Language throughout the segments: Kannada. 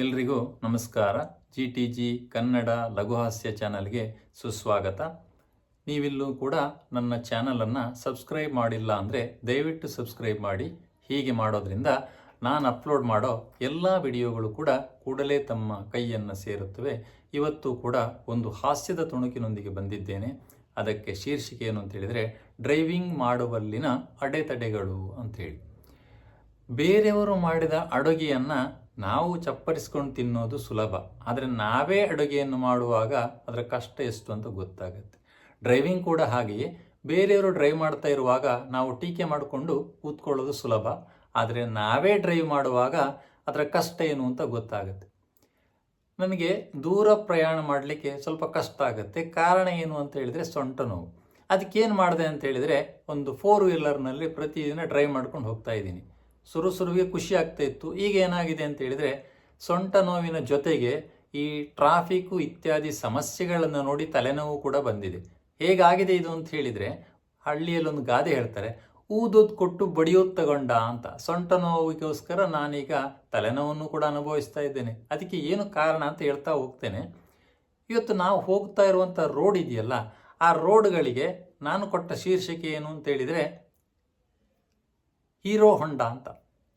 ಎಲ್ರಿಗೂ ನಮಸ್ಕಾರ. ಜಿ ಟಿ ಜಿ ಕನ್ನಡ ಲಘುಹಾಸ್ಯ ಚಾನಲ್ಗೆ ಸುಸ್ವಾಗತ. ನೀವಿಲ್ಲೂ ಕೂಡ ನನ್ನ ಚಾನಲನ್ನು ಸಬ್ಸ್ಕ್ರೈಬ್ ಮಾಡಿಲ್ಲ ಅಂದರೆ ದಯವಿಟ್ಟು ಸಬ್ಸ್ಕ್ರೈಬ್ ಮಾಡಿ. ಹೀಗೆ ಮಾಡೋದ್ರಿಂದ ನಾನು ಅಪ್ಲೋಡ್ ಮಾಡೋ ಎಲ್ಲ ವಿಡಿಯೋಗಳು ಕೂಡ ಕೂಡಲೇ ತಮ್ಮ ಕೈಯನ್ನು ಸೇರುತ್ತವೆ. ಇವತ್ತು ಕೂಡ ಒಂದು ಹಾಸ್ಯದ ತುಣುಕಿನೊಂದಿಗೆ ಬಂದಿದ್ದೇನೆ. ಅದಕ್ಕೆ ಶೀರ್ಷಿಕೆ ಏನು ಅಂತ ಹೇಳಿದರೆ, ಡ್ರೈವಿಂಗ್ ಮಾಡುವಲ್ಲಿನ ಅಡೆತಡೆಗಳು ಅಂಥೇಳಿ ಬೇರೆಯವರು ಮಾಡಿದ ಅಡುಗೆಯನ್ನು ನಾವು ಚಪ್ಪರಿಸ್ಕೊಂಡು ತಿನ್ನೋದು ಸುಲಭ. ಆದರೆ ನಾವೇ ಅಡುಗೆಯನ್ನು ಮಾಡುವಾಗ ಅದರ ಕಷ್ಟ ಎಷ್ಟು ಅಂತ ಗೊತ್ತಾಗುತ್ತೆ. ಡ್ರೈವಿಂಗ್ ಕೂಡ ಹಾಗೆಯೇ. ಬೇರೆಯವರು ಡ್ರೈವ್ ಮಾಡ್ತಾ ಇರುವಾಗ ನಾವು ಟೀಕೆ ಮಾಡಿಕೊಂಡು ಕೂತ್ಕೊಳ್ಳೋದು ಸುಲಭ. ಆದರೆ ನಾವೇ ಡ್ರೈವ್ ಮಾಡುವಾಗ ಅದರ ಕಷ್ಟ ಏನು ಅಂತ ಗೊತ್ತಾಗುತ್ತೆ. ನನಗೆ ದೂರ ಪ್ರಯಾಣ ಮಾಡಲಿಕ್ಕೆ ಸ್ವಲ್ಪ ಕಷ್ಟ ಆಗುತ್ತೆ. ಕಾರಣ ಏನು ಅಂತ ಹೇಳಿದರೆ ಸೊಂಟ ನೋವು. ಅದಕ್ಕೇನು ಮಾಡಿದೆ ಅಂತ ಹೇಳಿದರೆ ಒಂದು ಫೋರ್ ವೀಲರ್ನಲ್ಲಿ ಪ್ರತಿದಿನ ಡ್ರೈವ್ ಮಾಡ್ಕೊಂಡು ಹೋಗ್ತಾ ಇದ್ದೀನಿ. ಸುರು ಸುರುವಿಗೆ ಖುಷಿ ಆಗ್ತಾ ಇತ್ತು. ಈಗ ಏನಾಗಿದೆ ಅಂತ ಹೇಳಿದರೆ, ಸೊಂಟ ನೋವಿನ ಜೊತೆಗೆ ಈ ಟ್ರಾಫಿಕ್ಕು ಇತ್ಯಾದಿ ಸಮಸ್ಯೆಗಳನ್ನು ನೋಡಿ ತಲೆನೋವು ಕೂಡ ಬಂದಿದೆ. ಹೇಗಾಗಿದೆ ಇದು ಅಂತ ಹೇಳಿದರೆ, ಹಳ್ಳಿಯಲ್ಲೊಂದು ಗಾದೆ ಹೇಳ್ತಾರೆ, ಊದೋದು ಕೊಟ್ಟು ಬಡಿಯೋದು ತಗೊಂಡ ಅಂತ. ಸೊಂಟ ನೋವಿಗೋಸ್ಕರ ನಾನೀಗ ತಲೆನೋವನ್ನು ಕೂಡ ಅನುಭವಿಸ್ತಾ ಇದ್ದೇನೆ. ಅದಕ್ಕೆ ಏನು ಕಾರಣ ಅಂತ ಹೇಳ್ತಾ ಹೋಗ್ತೇನೆ. ಇವತ್ತು ನಾವು ಹೋಗ್ತಾ ಇರುವಂಥ ರೋಡ್ ಇದೆಯಲ್ಲ, ಆ ರೋಡ್ಗಳಿಗೆ ನಾನು ಕೊಟ್ಟ ಶೀರ್ಷಿಕೆ ಏನು ಅಂತ ಹೇಳಿದರೆ ಹೀರೋ ಹೊಂಡ ಅಂತ.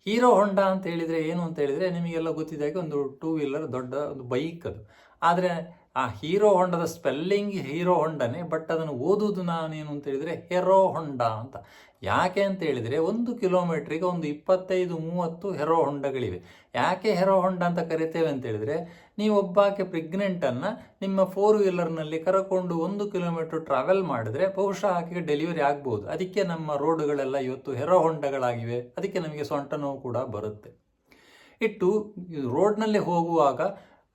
ಹೀರೋ ಹೊಂಡ ಅಂತ ಹೇಳಿದರೆ ಏನು ಅಂತ ಹೇಳಿದರೆ ನಿಮಗೆಲ್ಲ ಗೊತ್ತಿದ್ದಾಗೆ ಒಂದು ಟೂ ವೀಲರ್ ದೊಡ್ಡ ಒಂದು ಬೈಕ್ ಅದು. ಆದರೆ ಆ ಹೀರೋ ಹೊಂಡದ ಸ್ಪೆಲ್ಲಿಂಗ್ ಹೀರೋ ಹೊಂಡನೇ, ಬಟ್ ಅದನ್ನು ಓದುವುದು ನಾನೇನು ಅಂತ ಹೇಳಿದರೆ ಹೆರೋ ಹೊಂಡ ಅಂತ. ಯಾಕೆ ಅಂತ ಹೇಳಿದರೆ ಒಂದು ಕಿಲೋಮೀಟ್ರಿಗೆ ಒಂದು ಇಪ್ಪತ್ತೈದು, ಮೂವತ್ತು ಹೆರೋ ಹೊಂಡಗಳಿವೆ. ಯಾಕೆ ಹೆರೋ ಹೊಂಡ ಅಂತ ಕರಿತೇವೆ ಅಂತ ಹೇಳಿದರೆ, ನೀವು ಒಬ್ಬಾಕೆ ಪ್ರೆಗ್ನೆಂಟನ್ನು ನಿಮ್ಮ ಫೋರ್ ವೀಲರ್ನಲ್ಲಿ ಕರಕೊಂಡು ಒಂದು ಕಿಲೋಮೀಟ್ರ್ ಟ್ರಾವೆಲ್ ಮಾಡಿದ್ರೆ ಬಹುಶಃ ಆಕೆಗೆ ಡೆಲಿವರಿ ಆಗ್ಬೋದು. ಅದಕ್ಕೆ ನಮ್ಮ ರೋಡುಗಳೆಲ್ಲ ಇವತ್ತು ಹೆರೋ ಹೊಂಡಗಳಾಗಿವೆ. ಅದಕ್ಕೆ ನಮಗೆ ಸೊಂಟ ನೋವು ಕೂಡ ಬರುತ್ತೆ. ಇಟ್ಟು ರೋಡ್ನಲ್ಲಿ ಹೋಗುವಾಗ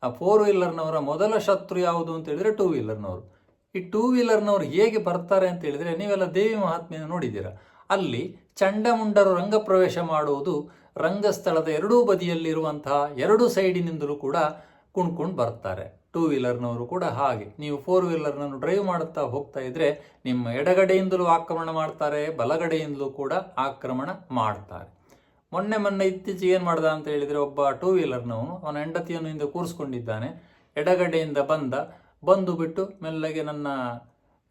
ಆ ಫೋರ್ ವೀಲರ್ನವರ ಮೊದಲ ಶತ್ರು ಯಾವುದು ಅಂತ ಹೇಳಿದರೆ ಟೂ ವೀಲರ್ನವರು ಈ ಟೂ ವೀಲರ್ನವರು ಹೇಗೆ ಬರ್ತಾರೆ ಅಂತ ಹೇಳಿದರೆ ನೀವೆಲ್ಲ ದೇವಿ ಮಹಾತ್ಮೆಯನ್ನು ನೋಡಿದ್ದೀರಾ. ಅಲ್ಲಿ ಚಂಡಮುಂಡರು ರಂಗಪ್ರವೇಶ ಮಾಡುವುದು ರಂಗಸ್ಥಳದ ಎರಡೂ ಬದಿಯಲ್ಲಿರುವಂತಹ ಎರಡು ಸೈಡಿನಿಂದಲೂ ಕೂಡ ಕುಣ್ಕೊಂಡು ಬರ್ತಾರೆ. ಟೂ ವೀಲರ್ನವರು ಕೂಡ ಹಾಗೆ. ನೀವು ಫೋರ್ ವೀಲರ್ನನ್ನು ಡ್ರೈವ್ ಮಾಡುತ್ತಾ ಹೋಗ್ತಾ ಇದ್ರೆ ನಿಮ್ಮ ಎಡಗಡೆಯಿಂದಲೂ ಆಕ್ರಮಣ ಮಾಡ್ತಾರೆ, ಬಲಗಡೆಯಿಂದಲೂ ಕೂಡ ಆಕ್ರಮಣ ಮಾಡ್ತಾರೆ. ಮೊನ್ನೆ ಮೊನ್ನೆ ಇತ್ತೀಚೆಗೆ ಏನು ಮಾಡ್ದ ಅಂತ ಹೇಳಿದರೆ ಒಬ್ಬ ಟೂ ವೀಲರ್ನವನು ಅವನ ಹೆಂಡತಿಯನ್ನು ಹಿಂದೆ ಕೂರಿಸ್ಕೊಂಡಿದ್ದಾನೆ, ಎಡಗಡೆಯಿಂದ ಬಂದ, ಬಂದು ಬಿಟ್ಟು ಮೆಲ್ಲಗೆ ನನ್ನ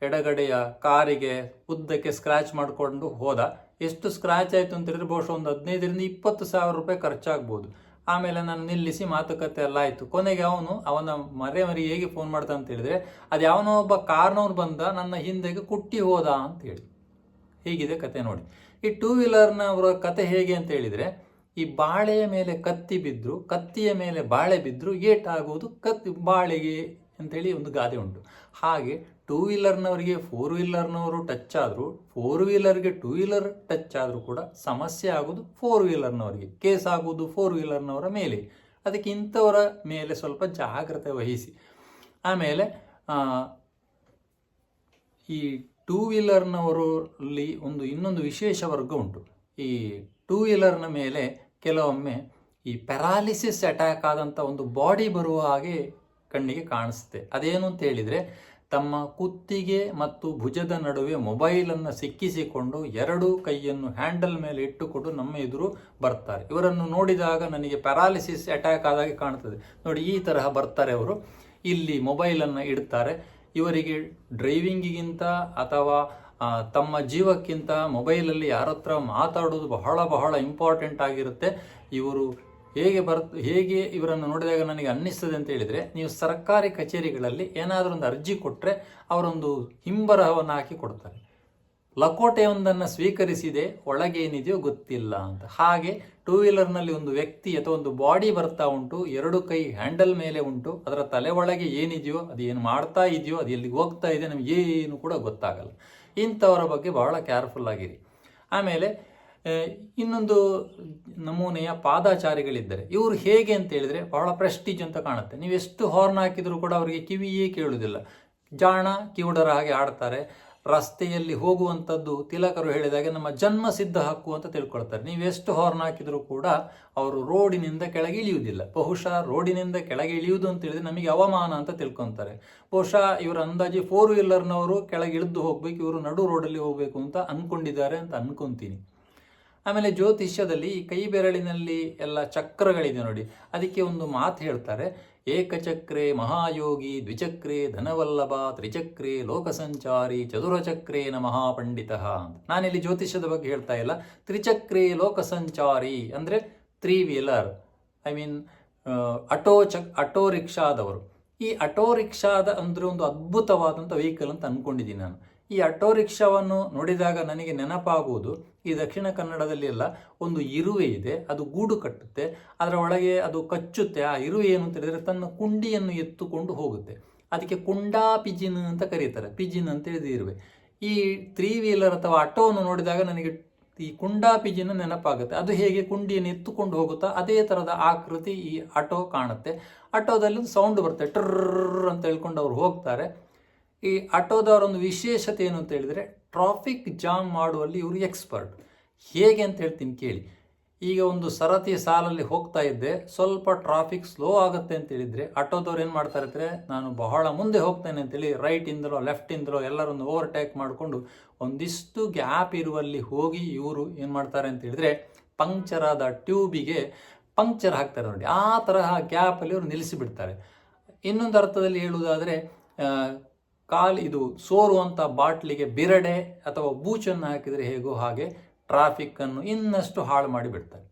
ಎಡಗಡೆಯ ಕಾರಿಗೆ ಉದ್ದಕ್ಕೆ ಸ್ಕ್ರಾಚ್ ಮಾಡಿಕೊಂಡು ಹೋದ. ಎಷ್ಟು ಸ್ಕ್ರಾಚ್ ಆಯಿತು ಅಂತ ಹೇಳಿದ್ರೆ ಬಹುಶಃ ಒಂದು ಹದಿನೈದರಿಂದ ಇಪ್ಪತ್ತು ಸಾವಿರ ರೂಪಾಯಿ ಖರ್ಚಾಗ್ಬೋದು. ಆಮೇಲೆ ನಾನು ನಿಲ್ಲಿಸಿ ಮಾತುಕತೆ ಎಲ್ಲ ಆಯಿತು. ಕೊನೆಗೆ ಅವನು, ಅವನ ಮರೆ ಮರಿ ಹೇಗೆ ಫೋನ್ ಮಾಡ್ದ ಅಂತ ಹೇಳಿದ್ರೆ, ಅದು ಯಾವನೋ ಒಬ್ಬ ಕಾರ್ನವ್ರು ಬಂದ, ನನ್ನ ಹಿಂದೆಗೆ ಕುಟ್ಟಿ ಹೋದ ಅಂತ ಹೇಳಿ. ಹೀಗಿದೆ ಕತೆ ನೋಡಿ. ಈ ಟೂ ವೀಲರ್ನವರ ಕತೆ ಹೇಗೆ ಅಂತ ಹೇಳಿದರೆ, ಈ ಬಾಳೆಯ ಮೇಲೆ ಕತ್ತಿ ಬಿದ್ದರು ಕತ್ತಿಯ ಮೇಲೆ ಬಾಳೆ ಬಿದ್ದರು ಏಟಾಗುವುದು ಕತ್ತಿ, ಬಾಳೆಗೆ ಅಂತೇಳಿ ಒಂದು ಗಾದೆ ಉಂಟು. ಹಾಗೆ ಟೂ ವೀಲರ್ನವರಿಗೆ ಫೋರ್ ವೀಲರ್ನವರು ಟಚ್ ಆದರೂ ಫೋರ್ ವೀಲರ್ಗೆ ಟೂ ವೀಲರ್ ಟಚ್ ಆದರೂ ಕೂಡ ಸಮಸ್ಯೆ ಆಗೋದು ಫೋರ್ ವೀಲರ್ನವರಿಗೆ ಕೇಸ್ ಆಗುವುದು ಫೋರ್ ವೀಲರ್ನವರ ಮೇಲೆ. ಅದಕ್ಕೆ ಇಂಥವರ ಮೇಲೆ ಸ್ವಲ್ಪ ಜಾಗ್ರತೆ ವಹಿಸಿ. ಆಮೇಲೆ ಈ ಟೂ ವೀಲರ್ನವರಲ್ಲಿ ಒಂದು ಇನ್ನೊಂದು ವಿಶೇಷ ವರ್ಗ ಉಂಟು. ಈ ಟೂ ವೀಲರ್ನ ಮೇಲೆ ಕೆಲವೊಮ್ಮೆ ಈ ಪ್ಯಾರಾಲಿಸಿಸ್ ಅಟ್ಯಾಕ್ ಆದಂಥ ಒಂದು ಬಾಡಿ ಬರುವ ಹಾಗೆ ಕಣ್ಣಿಗೆ ಕಾಣಿಸುತ್ತೆ. ಅದೇನು ಅಂತ ಹೇಳಿದರೆ, ತಮ್ಮ ಕುತ್ತಿಗೆ ಮತ್ತು ಭುಜದ ನಡುವೆ ಮೊಬೈಲನ್ನು ಸಿಕ್ಕಿಸಿಕೊಂಡು ಎರಡು ಕೈಯನ್ನು ಹ್ಯಾಂಡಲ್ ಮೇಲೆ ಇಟ್ಟುಕೊಂಡು ನಮ್ಮ ಎದುರು ಬರ್ತಾರೆ. ಇವರನ್ನು ನೋಡಿದಾಗ ನನಗೆ ಪ್ಯಾರಾಲಿಸಿಸ್ ಅಟ್ಯಾಕ್ ಆದಾಗೆ ಕಾಣ್ತದೆ. ನೋಡಿ, ಈ ತರಹ ಬರ್ತಾರೆ ಅವರು. ಇಲ್ಲಿ ಮೊಬೈಲನ್ನು ಇಡ್ತಾರೆ. ಇವರಿಗೆ ಡ್ರೈವಿಂಗಿಗಿಂತ ಅಥವಾ ತಮ್ಮ ಜೀವಕ್ಕಿಂತ ಮೊಬೈಲಲ್ಲಿ ಯಾರ ಹತ್ರ ಮಾತಾಡೋದು ಬಹಳ ಬಹಳ ಇಂಪಾರ್ಟೆಂಟ್ ಆಗಿರುತ್ತೆ. ಇವರು ಹೇಗೆ ಬರ್, ಹೇಗೆ ಇವರನ್ನು ನೋಡಿದಾಗ ನನಗೆ ಅನ್ನಿಸ್ತದೆ ಅಂತ ಹೇಳಿದರೆ, ನೀವು ಸರ್ಕಾರಿ ಕಚೇರಿಗಳಲ್ಲಿ ಏನಾದರೂ ಒಂದು ಅರ್ಜಿ ಕೊಟ್ಟರೆ ಅವರೊಂದು ಹಿಂಬರಹವನ್ನು ಹಾಕಿ ಕೊಡ್ತಾರೆ. ಲಕೋಟೆಯೊಂದನ್ನು ಸ್ವೀಕರಿಸಿದೆ, ಒಳಗೇನಿದೆಯೋ ಗೊತ್ತಿಲ್ಲ ಅಂತ. ಹಾಗೆ ಟೂ ವೀಲರ್ನಲ್ಲಿ ಒಂದು ವ್ಯಕ್ತಿ ಅಥವಾ ಒಂದು ಬಾಡಿ ಬರ್ತಾ ಉಂಟು, ಎರಡು ಕೈ ಹ್ಯಾಂಡಲ್ ಮೇಲೆ ಉಂಟು, ಅದರ ತಲೆ ಒಳಗೆ ಏನಿದೆಯೋ, ಅದು ಏನು ಮಾಡ್ತಾ ಇದೆಯೋ, ಅದು ಎಲ್ಲಿಗೆ ಹೋಗ್ತಾ ಇದೆ, ನಮಗೆ ಏನು ಕೂಡ ಗೊತ್ತಾಗಲ್ಲ. ಇಂಥವರ ಬಗ್ಗೆ ಬಹಳ ಕೇರ್ಫುಲ್ ಆಗಿರಿ. ಆಮೇಲೆ ಇನ್ನೊಂದು ನಮೂನೆಯ ಪಾದಾಚಾರಿಗಳಿದ್ದಾರೆ, ಇವರು ಹೇಗೆ ಅಂತ ಹೇಳಿದರೆ ಬಹಳ ಪ್ರೆಸ್ಟೀಜ್ ಅಂತ ಕಾಣುತ್ತೆ. ನೀವು ಎಷ್ಟು ಹಾರ್ನ್ ಹಾಕಿದರೂ ಕೂಡ ಅವರಿಗೆ ಕಿವಿಯೇ ಕೇಳುವುದಿಲ್ಲ. ಜಾಣ, ಕಿವುಡರ ಹಾಗೆ ಆಡ್ತಾರೆ. ರಸ್ತೆಯಲ್ಲಿ ಹೋಗುವಂಥದ್ದು ತಿಲಕರು ಹೇಳಿದಾಗೆ ನಮ್ಮ ಜನ್ಮ ಸಿದ್ಧ ಹಕ್ಕು ಅಂತ ತಿಳ್ಕೊಳ್ತಾರೆ. ನೀವು ಎಷ್ಟು ಹಾರ್ನ್ ಹಾಕಿದರೂ ಕೂಡ ಅವರು ರೋಡಿನಿಂದ ಕೆಳಗೆ ಇಳಿಯುವುದಿಲ್ಲ. ಬಹುಶಃ ರೋಡಿನಿಂದ ಕೆಳಗೆ ಇಳಿಯುವುದು ಅಂತ ಹೇಳಿದ್ರೆ ನಮಗೆ ಅವಮಾನ ಅಂತ ತಿಳ್ಕೊತಾರೆ. ಬಹುಶಃ ಇವರ ಅಂದಾಜಿ ಫೋರ್ ವೀಲರ್ನವರು ಕೆಳಗೆ ಇಳಿದು ಹೋಗ್ಬೇಕು, ಇವರು ನಡು ರೋಡಲ್ಲಿ ಹೋಗಬೇಕು ಅಂತ ಅಂದ್ಕೊಂಡಿದ್ದಾರೆ ಅಂತ ಅನ್ಕೊಂತೀನಿ. ಆಮೇಲೆ ಜ್ಯೋತಿಷ್ಯದಲ್ಲಿ ಈ ಕೈ ಬೆರಳಿನಲ್ಲಿ ಎಲ್ಲ ಚಕ್ರಗಳಿದೆ ನೋಡಿ. ಅದಕ್ಕೆ ಒಂದು ಮಾತು ಹೇಳ್ತಾರೆ. ಏಕಚಕ್ರೆ ಮಹಾಯೋಗಿ ದ್ವಿಚಕ್ರೆ ಧನವಲ್ಲಭ ತ್ರಿಚಕ್ರೆ ಲೋಕಸಂಚಾರಿ ಚತುರಚಕ್ರೇನ ಮಹಾಪಂಡಿತ ಅಂತ. ನಾನಿಲ್ಲಿ ಜ್ಯೋತಿಷ್ಯದ ಬಗ್ಗೆ ಹೇಳ್ತಾ ಇಲ್ಲ. ತ್ರಿಚಕ್ರೆ ಲೋಕಸಂಚಾರಿ ಅಂದರೆ three wheeler I mean auto check auto ರಿಕ್ಷಾದವರು. ಈ ಅಟೋ ರಿಕ್ಷಾದ ಅಂದರೆ ಒಂದು ಅದ್ಭುತವಾದಂಥ ವೆಹಿಕಲ್ ಅಂತ ಅಂದ್ಕೊಂಡಿದ್ದೀನಿ ನಾನು. ಈ ಆಟೋ ರಿಕ್ಷಾವನ್ನು ನೋಡಿದಾಗ ನನಗೆ ನೆನಪಾಗುವುದು, ಈ ದಕ್ಷಿಣ ಕನ್ನಡದಲ್ಲಿ ಎಲ್ಲ ಒಂದು ಇರುವೆ ಇದೆ, ಅದು ಗೂಡು ಕಟ್ಟುತ್ತೆ, ಅದರ ಒಳಗೆ ಅದು ಕಚ್ಚುತ್ತೆ, ಆ ಇರುವೆ ಏನು ಅಂತ ಹೇಳಿದರೆ ತನ್ನ ಕುಂಡಿಯನ್ನು ಎತ್ತುಕೊಂಡು ಹೋಗುತ್ತೆ. ಅದಕ್ಕೆ ಕುಂಡಾ ಪಿಜಿನ್ ಅಂತ ಕರೀತಾರೆ, ಪಿಜಿನ್ ಅಂತ ಹೇಳಿದ ಇರುವೆ. ಈ ತ್ರೀ ವೀಲರ್ ಅಥವಾ ಆಟೋವನ್ನು ನೋಡಿದಾಗ ನನಗೆ ಈ ಕುಂಡಾ ಪಿಜಿನ ನೆನಪಾಗುತ್ತೆ. ಅದು ಹೇಗೆ ಕುಂಡಿಯನ್ನು ಎತ್ತುಕೊಂಡು ಹೋಗುತ್ತಾ, ಅದೇ ಥರದ ಆಕೃತಿ ಈ ಆಟೋ ಕಾಣುತ್ತೆ. ಆಟೋದಲ್ಲಿ ಸೌಂಡ್ ಬರುತ್ತೆ ಟ್ರ ಅಂತ ಹೇಳ್ಕೊಂಡು ಅವ್ರು ಹೋಗ್ತಾರೆ. ಈ ಆಟೋದವರೊಂದು ವಿಶೇಷತೆ ಏನು ಅಂತ ಹೇಳಿದರೆ ಟ್ರಾಫಿಕ್ ಜಾಮ್ ಮಾಡುವಲ್ಲಿ ಇವರು ಎಕ್ಸ್ಪರ್ಟ್ ಹೇಗೆ ಅಂತ ಹೇಳ್ತೀನಿ ಕೇಳಿ. ಈಗ ಒಂದು ಸರತಿ ಸಾಲಲ್ಲಿ ಹೋಗ್ತಾ ಇದ್ದೆ, ಸ್ವಲ್ಪ ಟ್ರಾಫಿಕ್ ಸ್ಲೋ ಆಗುತ್ತೆ ಅಂತ ಹೇಳಿದರೆ, ಆಟೋದವ್ರು ಏನು ಮಾಡ್ತಾರೆ ಅಂದರೆ, ನಾನು ಬಹಳ ಮುಂದೆ ಹೋಗ್ತೇನೆ ಅಂತೇಳಿ ರೈಟಿಂದಲೋ ಲೆಫ್ಟಿಂದಲೋ ಎಲ್ಲರನ್ನು ಓವರ್ಟೇಕ್ ಮಾಡಿಕೊಂಡು ಒಂದಿಷ್ಟು ಗ್ಯಾಪ್ ಇರುವಲ್ಲಿ ಹೋಗಿ ಇವರು ಏನು ಮಾಡ್ತಾರೆ ಅಂತ ಹೇಳಿದರೆ ಪಂಕ್ಚರ್ ಆದ ಟ್ಯೂಬಿಗೆ ಪಂಕ್ಚರ್ ಹಾಕ್ತಾರೆ ನೋಡಿ. ಆ ತರಹ ಗ್ಯಾಪಲ್ಲಿ ಇವರು ನಿಲ್ಲಿಸಿಬಿಡ್ತಾರೆ. ಇನ್ನೊಂದು ಅರ್ಥದಲ್ಲಿ ಹೇಳುವುದಾದರೆ ಕಾಲ್ ಇದು ಸೋರುವಂಥ ಬಾಟ್ಲಿಗೆ ಬಿರಡೆ ಅಥವಾ ಬೂಚನ್ನು ಹಾಕಿದರೆ ಹೇಗೋ ಹಾಗೆ ಟ್ರಾಫಿಕ್ಕನ್ನು ಇನ್ನಷ್ಟು ಹಾಳು ಮಾಡಿಬಿಡ್ತಾರೆ.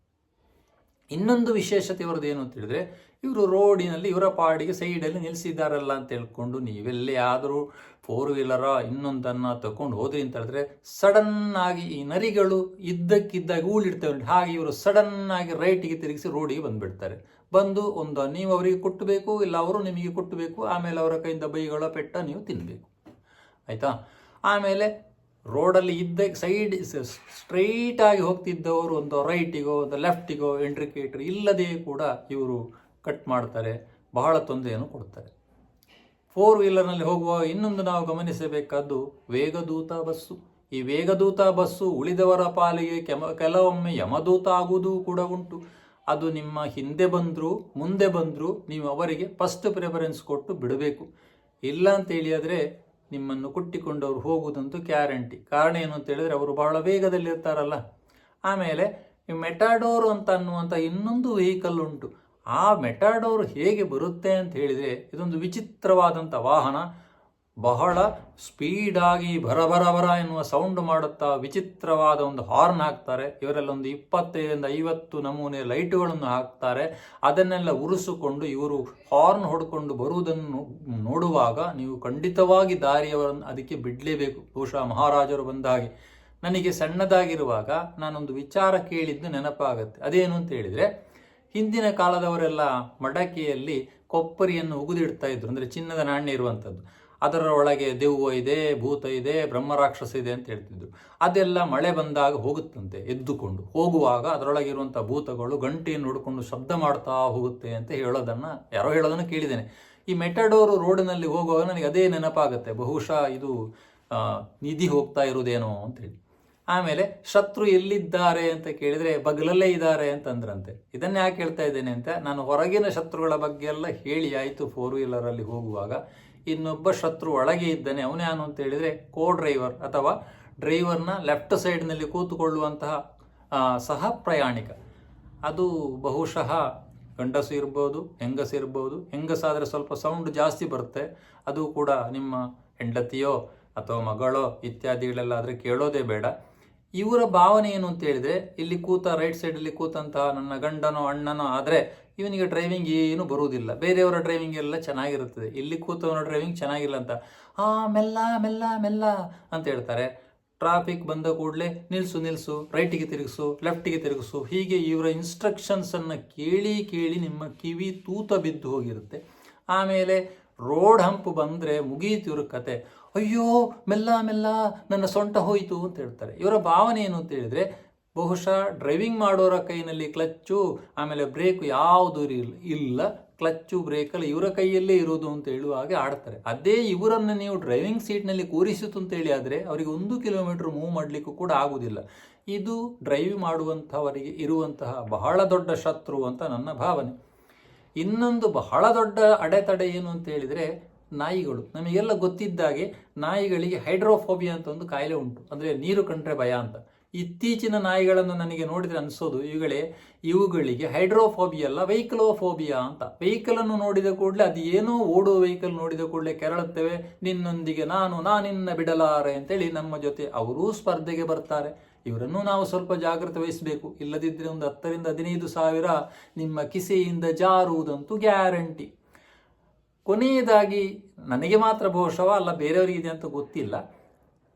ಇನ್ನೊಂದು ವಿಶೇಷತೆ ಇವರದ್ದು ಏನು ಅಂತ ಹೇಳಿದ್ರೆ, ಇವರು ರೋಡಿನಲ್ಲಿ ಇವರ ಪಾಡಿಗೆ ಸೈಡಲ್ಲಿ ನಿಲ್ಲಿಸಿದ್ದಾರಲ್ಲ ಅಂತ ಹೇಳ್ಕೊಂಡು ನೀವೆಲ್ಲೇ ಆದರೂ ಫೋರ್ ವೀಲರ ಇನ್ನೊಂದನ್ನು ತಗೊಂಡು ಹೋದ್ರಿ ಅಂತ ಹೇಳಿದ್ರೆ ಸಡನ್ ಆಗಿ ಈ ನರಿಗಳು ಇದ್ದಕ್ಕಿದ್ದಾಗ ಊಳಿಡ್ತವೆ. ಹಾಗೆ ಇವರು ಸಡನ್ ಆಗಿ ರೈಟಿಗೆ ತಿರುಗಿಸಿ ರೋಡಿಗೆ ಬಂದುಬಿಡ್ತಾರೆ. ಬಂದು ಒಂದು, ನೀವು ಅವರಿಗೆ ಕೊಟ್ಟಬೇಕು ಇಲ್ಲ ಅವರು ನಿಮಗೆ ಕೊಟ್ಟಬೇಕು ಆಮೇಲೆ ಅವರ ಕೈಯಿಂದ ಬೈಗಳ ಪೆಟ್ಟ ನೀವು ತಿನ್ನಬೇಕು ಆಯಿತಾ? ಆಮೇಲೆ ರೋಡಲ್ಲಿ ಇದ್ದ ಸೈಡ್ ಸ್ಟ್ರೈಟ್ ಆಗಿ ಹೋಗ್ತಿದ್ದವರು ಒಂದು ರೈಟಿಗೋ, ಒಂದು ಲೆಫ್ಟಿಗೋ ಇಂಡ್ರಿಕೇಟರ್ ಇಲ್ಲದೆ ಕೂಡ ಇವರು ಕಟ್ ಮಾಡ್ತಾರೆ, ಬಹಳ ತೊಂದರೆಯನ್ನು ಕೊಡ್ತಾರೆ. ಫೋರ್ ವೀಲರ್ನಲ್ಲಿ ಹೋಗುವ ಇನ್ನೊಂದು ನಾವು ಗಮನಿಸಬೇಕಾದ್ದು ವೇಗದೂತ ಬಸ್ಸು. ಈ ವೇಗದೂತ ಬಸ್ಸು ಉಳಿದವರ ಪಾಲಿಗೆ ಕೆಮ, ಕೆಲವೊಮ್ಮೆ ಯಮದೂತ ಆಗುವುದೂ ಕೂಡ ಉಂಟು. ಅದು ನಿಮ್ಮ ಹಿಂದೆ ಬಂದರೂ, ಮುಂದೆ ಬಂದರೂ, ನೀವು ಅವರಿಗೆ ಫಸ್ಟ್ ಪ್ರಿಫರೆನ್ಸ್ ಕೊಟ್ಟು ಬಿಡಬೇಕು. ಇಲ್ಲ ಅಂತ ಹೇಳಿದರೆ ನಿಮ್ಮನ್ನು ಕುಟ್ಟಿಕೊಂಡವರು ಹೋಗುವುದಂತೂ ಗ್ಯಾರಂಟಿ ಕಾರಣ ಏನು ಅಂತ ಹೇಳಿದ್ರೆ ಅವರು ಬಹಳ ವೇಗದಲ್ಲಿ ಇರ್ತಾರಲ್ಲ. ಆಮೇಲೆ ಮೆಟಾಡೋರ್ ಅಂತ ಅನ್ನುವಂಥ ಇನ್ನೊಂದು ವೆಹಿಕಲ್ ಉಂಟು. ಆ ಮೆಟಾಡೋರ್ ಹೇಗೆ ಬರುತ್ತೆ ಅಂತ ಹೇಳಿದರೆ ಇದೊಂದು ವಿಚಿತ್ರವಾದಂಥ ವಾಹನ. ಬಹಳ ಸ್ಪೀಡಾಗಿ ಭರ ಎನ್ನುವ ಸೌಂಡ್ ಮಾಡುತ್ತಾ ವಿಚಿತ್ರವಾದ ಒಂದು ಹಾರ್ನ್ ಹಾಕ್ತಾರೆ. ಇವರೆಲ್ಲ ಒಂದು ಇಪ್ಪತ್ತೈದರಿಂದ ಐವತ್ತು ನಮೂನೆ ಲೈಟುಗಳನ್ನು ಹಾಕ್ತಾರೆ. ಅದನ್ನೆಲ್ಲ ಉರಿಸಿಕೊಂಡು ಇವರು ಹಾರ್ನ್ ಹೊಡ್ಕೊಂಡು ಬರುವುದನ್ನು ನೋಡುವಾಗ ನೀವು ಖಂಡಿತವಾಗಿ ದಾರಿಯವರನ್ನು ಅದಕ್ಕೆ ಬಿಡಲೇಬೇಕು. ಬಹುಶಃ ಮಹಾರಾಜರು ಬಂದ ಹಾಗೆ ನನಗೆ ಸಣ್ಣದಾಗಿರುವಾಗ ನಾನೊಂದು ವಿಚಾರ ಕೇಳಿದ್ದು ನೆನಪಾಗುತ್ತೆ. ಅದೇನು ಅಂತ ಹೇಳಿದರೆ, ಹಿಂದಿನ ಕಾಲದವರೆಲ್ಲ ಮಡಕೆಯಲ್ಲಿ ಕೊಪ್ಪರಿಯನ್ನು ಉಗಿದಿಡ್ತಾ ಇದ್ರು. ಅಂದರೆ ಚಿನ್ನದ ನಾಣ್ಯ ಇರುವಂಥದ್ದು. ಅದರ ಒಳಗೆ ದೆವ್ವ ಇದೆ, ಭೂತ ಇದೆ, ಬ್ರಹ್ಮರಾಕ್ಷಸ ಇದೆ ಅಂತ ಹೇಳ್ತಿದ್ರು. ಅದೆಲ್ಲ ಮಳೆ ಬಂದಾಗ ಹೋಗುತ್ತಂತೆ, ಎದ್ದುಕೊಂಡು. ಹೋಗುವಾಗ ಅದರೊಳಗಿರುವಂಥ ಭೂತಗಳು ಗಂಟೆಯನ್ನು ಹುಡ್ಕೊಂಡು ಶಬ್ದ ಮಾಡ್ತಾ ಹೋಗುತ್ತೆ ಅಂತ ಹೇಳೋದನ್ನು ಯಾರೋ ಹೇಳೋದನ್ನು ಕೇಳಿದ್ದೇನೆ. ಈ ಮೆಟಡೋರು ರೋಡಿನಲ್ಲಿ ಹೋಗುವಾಗ ನನಗೆ ಅದೇ ನೆನಪಾಗುತ್ತೆ. ಬಹುಶಃ ಇದು ನಿಧಿ ಹೋಗ್ತಾ ಇರುವುದೇನೋ ಅಂತೇಳಿ ಆಮೇಲೆ ಶತ್ರು ಎಲ್ಲಿದ್ದಾರೆ ಅಂತ ಕೇಳಿದರೆ ಬಗಲಲ್ಲೇ ಇದ್ದಾರೆ ಅಂತಂದ್ರಂತೆ. ಇದನ್ನು ಯಾಕೆ ಹೇಳ್ತಾ ಇದ್ದೇನೆ ಅಂತ ನಾನು ಹೊರಗಿನ ಶತ್ರುಗಳ ಬಗ್ಗೆ ಎಲ್ಲ ಹೇಳಿ ಆಯಿತು ಫೋರ್ ವೀಲರಲ್ಲಿ ಹೋಗುವಾಗ. ಇನ್ನೊಬ್ಬ ಶತ್ರು ಒಳಗೆ ಇದ್ದಾನೆ ಅವನೇನು ಅಂತ ಹೇಳಿದರೆ ಕೋ ಡ್ರೈವರ್ ಅಥವಾ ಡ್ರೈವರ್ನ ಲೆಫ್ಟ್ ಸೈಡ್ನಲ್ಲಿ ಕೂತುಕೊಳ್ಳುವಂತಹ ಸಹ ಪ್ರಯಾಣಿಕ. ಅದು ಬಹುಶಃ ಗಂಡಸು ಇರ್ಬೋದು, ಹೆಂಗಸು ಇರ್ಬೋದು. ಹೆಂಗಸಾದರೆ ಸ್ವಲ್ಪ ಸೌಂಡ್ ಜಾಸ್ತಿ ಬರುತ್ತೆ. ಅದು ಕೂಡ ನಿಮ್ಮ ಹೆಂಡತಿಯೋ ಅಥವಾ ಮಗಳೋ ಇತ್ಯಾದಿಗಳೆಲ್ಲ ಆದರೆ ಕೇಳೋದೇ ಬೇಡ. ಇವರ ಭಾವನೆ ಏನು ಅಂತ ಹೇಳಿದ್ರೆ, ಇಲ್ಲಿ ಕೂತ ರೈಟ್ ಸೈಡಲ್ಲಿ ಕೂತಂತಹ ನನ್ನ ಗಂಡನೋ ಅಣ್ಣನೋ ಆದರೆ ಇವನಿಗೆ ಡ್ರೈವಿಂಗ್ ಏನು ಬರುವುದಿಲ್ಲ. ಬೇರೆಯವರ ಡ್ರೈವಿಂಗ್ ಎಲ್ಲ ಚೆನ್ನಾಗಿರುತ್ತದೆ. ಇಲ್ಲಿ ಕೂತವನ ಡ್ರೈವಿಂಗ್ ಚೆನ್ನಾಗಿಲ್ಲ ಅಂತ. ಆ, ಮೆಲ್ಲ ಮೆಲ್ಲ ಮೆಲ್ಲ ಅಂತ ಹೇಳ್ತಾರೆ. ಟ್ರಾಫಿಕ್ ಬಂದ ಕೂಡಲೇ ನಿಲ್ಲಿಸು ನಿಲ್ಲಿಸು ರೈಟಿಗೆ ತಿರುಗಿಸು ಲೆಫ್ಟಿಗೆ ತಿರುಗಿಸು. ಹೀಗೆ ಇವರ ಇನ್ಸ್ಟ್ರಕ್ಷನ್ಸನ್ನು ಕೇಳಿ ಕೇಳಿ ನಿಮ್ಮ ಕಿವಿ ತೂತ ಬಿದ್ದು ಹೋಗಿರುತ್ತೆ. ಆಮೇಲೆ ರೋಡ್ ಹಂಪ್ ಬಂದರೆ ಇವ್ರ ಕತೆ. ಅಯ್ಯೋ, ಮೆಲ್ಲ ಮೆಲ್ಲ ನನ್ನ ಸೊಂಟ ಹೋಯಿತು ಅಂತ ಹೇಳ್ತಾರೆ. ಇವರ ಭಾವನೆ ಏನು ಅಂತ ಹೇಳಿದರೆ, ಬಹುಶಃ ಡ್ರೈವಿಂಗ್ ಮಾಡೋರ ಕೈನಲ್ಲಿ ಕ್ಲಚ್ಚು, ಆಮೇಲೆ ಬ್ರೇಕ್ ಯಾವುದು ಇಲ್ಲ, ಕ್ಲಚ್ಚು ಬ್ರೇಕಲ್ಲಿ ಇವರ ಕೈಯಲ್ಲೇ ಇರೋದು ಅಂತ ಹೇಳುವ ಹಾಗೆ ಆಡ್ತಾರೆ. ಅದೇ ಇವರನ್ನು ನೀವು ಡ್ರೈವಿಂಗ್ ಸೀಟ್ನಲ್ಲಿ ಕೂರಿಸಿತು ಅಂತೇಳಿ ಆದರೆ, ಅವರಿಗೆ ಒಂದು ಕಿಲೋಮೀಟರ್ ಮೂವ್ ಮಾಡಲಿಕ್ಕೂ ಕೂಡ ಆಗುವುದಿಲ್ಲ ಇದು ಡ್ರೈವ್ ಮಾಡುವಂಥವರಿಗೆ ಇರುವಂತಹ ಬಹಳ ದೊಡ್ಡ ಶತ್ರು ಅಂತ ನನ್ನ ಭಾವನೆ. ಇನ್ನೊಂದು ಬಹಳ ದೊಡ್ಡ ಅಡೆತಡೆ ಏನು ಅಂತ ಹೇಳಿದರೆ ನಾಯಿಗಳು. ನಮಗೆಲ್ಲ ಗೊತ್ತಿದ್ದಾಗೆ ನಾಯಿಗಳಿಗೆ ಹೈಡ್ರೋಫೋಬಿಯಾ ಅಂತ ಒಂದು ಕಾಯಿಲೆ ಉಂಟು. ಅಂದರೆ ನೀರು ಕಂಡ್ರೆ ಭಯ ಅಂತ. ಇತ್ತೀಚಿನ ನಾಯಿಗಳನ್ನು ನನಗೆ ನೋಡಿದರೆ ಅನಿಸೋದು, ಇವುಗಳೇ ಇವುಗಳಿಗೆ ಹೈಡ್ರೋಫೋಬಿಯಾ ಅಲ್ಲ, ವೆಹಿಕಲೋಫೋಬಿಯಾ ಅಂತ. ವೆಹಿಕಲನ್ನು ನೋಡಿದ ಕೂಡಲೇ ಅದು ಏನೋ ಓಡುವ ವೆಹಿಕಲ್ ನೋಡಿದ ಕೂಡಲೇ ಕೆರಳುತ್ತೇವೆ. ನಿನ್ನೊಂದಿಗೆ ನಾನು, ನಾನಿನ್ನ ಬಿಡಲಾರೆ ಅಂತೇಳಿ ನಮ್ಮ ಜೊತೆ ಅವರೂ ಸ್ಪರ್ಧೆಗೆ ಬರ್ತಾರೆ. ಇವರನ್ನು ನಾವು ಸ್ವಲ್ಪ ಜಾಗ್ರತೆ ವಹಿಸಬೇಕು. ಇಲ್ಲದಿದ್ದರೆ ಒಂದು ಹತ್ತರಿಂದ ಹದಿನೈದು ಸಾವಿರ ನಿಮ್ಮ ಕಿಸೆಯಿಂದ ಜಾರುವುದಂತೂ ಗ್ಯಾರಂಟಿ. ಕೊನೆಯದಾಗಿ ನನಗೆ ಮಾತ್ರ ಬಹುಶಃ ಅಲ್ಲ, ಬೇರೆಯವರಿಗೆ ಅಂತ ಗೊತ್ತಿಲ್ಲ.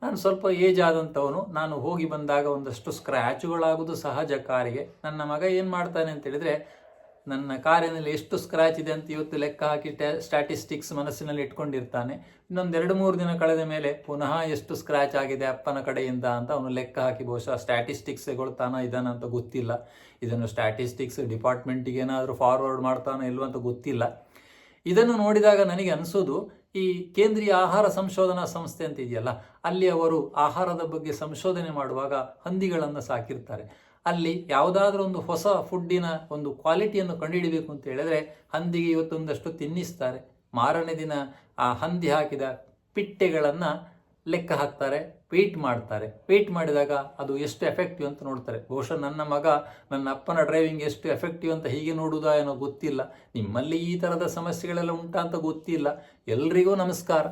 ನಾನು ಸ್ವಲ್ಪ ಏಜ್ ಆದಂಥವನು, ನಾನು ಹೋಗಿ ಬಂದಾಗ ಒಂದಷ್ಟು ಸ್ಕ್ರ್ಯಾಚುಗಳಾಗೋದು ಸಹಜ ಕಾರಿಗೆ. ನನ್ನ ಮಗ ಏನು ಮಾಡ್ತಾನೆ ಅಂತ ಹೇಳಿದ್ರೆ, ನನ್ನ ಕಾರಿನಲ್ಲಿ ಎಷ್ಟು ಸ್ಕ್ರ್ಯಾಚ್ ಇದೆ ಅಂತ ಇವತ್ತು ಲೆಕ್ಕ ಹಾಕಿ ಸ್ಟ್ಯಾಟಿಸ್ಟಿಕ್ಸ್ ಮನಸ್ಸಿನಲ್ಲಿ ಇಟ್ಕೊಂಡಿರ್ತಾನೆ. ಇನ್ನೊಂದು ಎರಡು ಮೂರು ದಿನ ಕಳೆದ ಮೇಲೆ ಪುನಃ ಎಷ್ಟು ಸ್ಕ್ರ್ಯಾಚ್ ಆಗಿದೆ ಅಪ್ಪನ ಕಡೆಯಿಂದ ಅಂತ ಅವನು ಲೆಕ್ಕ ಹಾಕಿ ಬಹುಶಃ ಸ್ಟ್ಯಾಟಿಸ್ಟಿಕ್ಸ್ಗಳು ತಾನ ಇದಾನ ಅಂತ ಗೊತ್ತಿಲ್ಲ. ಇದನ್ನು ಸ್ಟ್ಯಾಟಿಸ್ಟಿಕ್ಸ್ ಡಿಪಾರ್ಟ್ಮೆಂಟಿಗೆ ಏನಾದರೂ ಫಾರ್ವರ್ಡ್ ಮಾಡ್ತಾನೋ ಇಲ್ವಂತ ಗೊತ್ತಿಲ್ಲ. ಇದನ್ನು ನೋಡಿದಾಗ ನನಗೆ ಅನಿಸೋದು, ಈ ಕೇಂದ್ರೀಯ ಆಹಾರ ಸಂಶೋಧನಾ ಸಂಸ್ಥೆ ಅಂತ ಇದೆಯಲ್ಲ, ಅಲ್ಲಿ ಅವರು ಆಹಾರದ ಬಗ್ಗೆ ಸಂಶೋಧನೆ ಮಾಡುವಾಗ ಹಂದಿಗಳನ್ನು ಸಾಕಿರ್ತಾರೆ. ಅಲ್ಲಿ ಯಾವುದಾದ್ರೂ ಒಂದು ಹೊಸ ಫುಡ್ಡಿನ ಒಂದು ಕ್ವಾಲಿಟಿಯನ್ನು ಕಂಡುಹಿಡಿಬೇಕು ಅಂತ ಹೇಳಿದ್ರೆ ಹಂದಿಗೆ ಇವತ್ತೊಂದಷ್ಟು ತಿನ್ನಿಸ್ತಾರೆ. ಮಾರನೇ ದಿನ ಆ ಹಂದಿ ಹಾಕಿದ ಪಿಟ್ಟೆಗಳನ್ನು ಲೆಕ್ಕ ಹಾಕ್ತಾರೆ ವೆಯ್ಟ್ ಮಾಡ್ತಾರೆ. ವೆಯ್ಟ್ ಮಾಡಿದಾಗ ಅದು ಎಷ್ಟು ಎಫೆಕ್ಟಿವ್ ಅಂತ ನೋಡ್ತಾರೆ. ಬಹುಶಃ ನನ್ನ ಮಗ, ನನ್ನ ಅಪ್ಪನ ಡ್ರೈವಿಂಗ್ ಎಷ್ಟು ಎಫೆಕ್ಟಿವ್ ಅಂತ ಹೀಗೆ ನೋಡುವುದಾ ಏನೋ ಗೊತ್ತಿಲ್ಲ. ನಿಮ್ಮಲ್ಲಿ ಈ ಥರದ ಸಮಸ್ಯೆಗಳೆಲ್ಲ ಉಂಟಾ ಅಂತ ಗೊತ್ತಿಲ್ಲ. ಎಲ್ರಿಗೂ ನಮಸ್ಕಾರ.